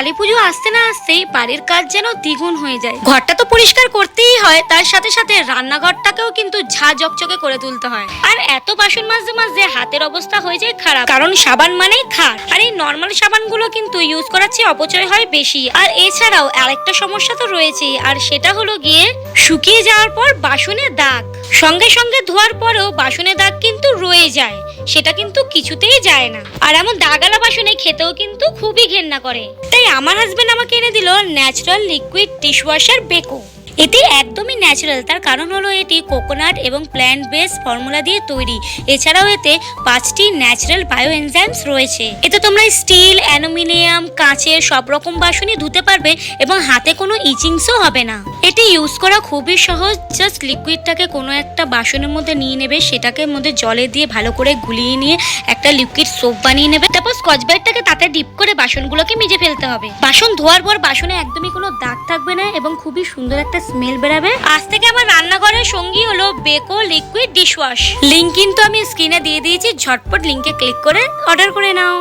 কালী পুজো আসতে না আসতেই বাড়ির কাজ যেন দ্বিগুণ হয়ে যায়। ঘরটা তো পরিষ্কার করতেই হয় তার সাথে সাথে রান্নাঘরটাকেও কিন্তু ঝা চকচকে করে তুলতে হয়। আর এত বাসন মাঝে মাঝে হাতের অবস্থা হয়ে যায় খারাপ। কারণ সাবান মানেই খার আর এই নর্মাল সাবানগুলো কিন্তু ইউজ করার চেয়ে অপচয় হয় বেশি। আর এছাড়াও আরেকটা সমস্যা তো রয়েছেই আর সেটা হলো গিয়ে শুকিয়ে যাওয়ার পর বাসনে দাগ। সঙ্গে সঙ্গে ধোয়ার পরেও বাসনে দাগ কিন্তু রয়ে যায়। সেটা কিন্তু কিছুতেই যায় না। আর এমন দাগালা বাসনে খেতেও কিন্তু খুবই ঘেন্না করে। তাই আমার হাজবেন্ড আমাকে এনে দিল ন্যাচারাল লিকুইড ডিশওয়াশার বেকো এটি একদমই ন্যাচারাল তার কারণ হলো এটি কোকোনাট এবং প্ল্যান্ট বেস ফর্মুলা দিয়ে তৈরি। এছাড়াও এতে পাঁচটি ন্যাচারাল বায়ো এনজাইমস রয়েছে। এতে তোমরা স্টিল অ্যালুমিনিয়াম কাঁচের সব রকম বাসনই ধুতে পারবে এবং হাতে কোনো ইচিংসও হবে না। এটি ইউজ করা খুবই সহজ। জাস্ট লিকুইডটাকে কোনো একটা বাসনের মধ্যে নিয়ে নেবে, সেটাকে মধ্যে জলে দিয়ে ভালো করে গুলিয়ে নিয়ে একটা লিকুইড সোপ বানিয়ে নেবে। তারপর স্কচ ব্রাইটটাকে তাতে ডিপ করে বাসনগুলোকে মেজে ফেলতে হবে। বাসন ধোয়ার পর বাসনে একদমই কোনো দাগ থাকবে না এবং খুবই সুন্দর একটা স্মেল বেরাবে। আজ থেকে আমার রান্নাঘরের সঙ্গী হলো বেকো লিকুইড ডিশওয়াশ লিংক কিন্তু আমি স্ক্রিনে দিয়ে দিয়েছি, ঝটপট লিংকে ক্লিক করে অর্ডার করে নাও।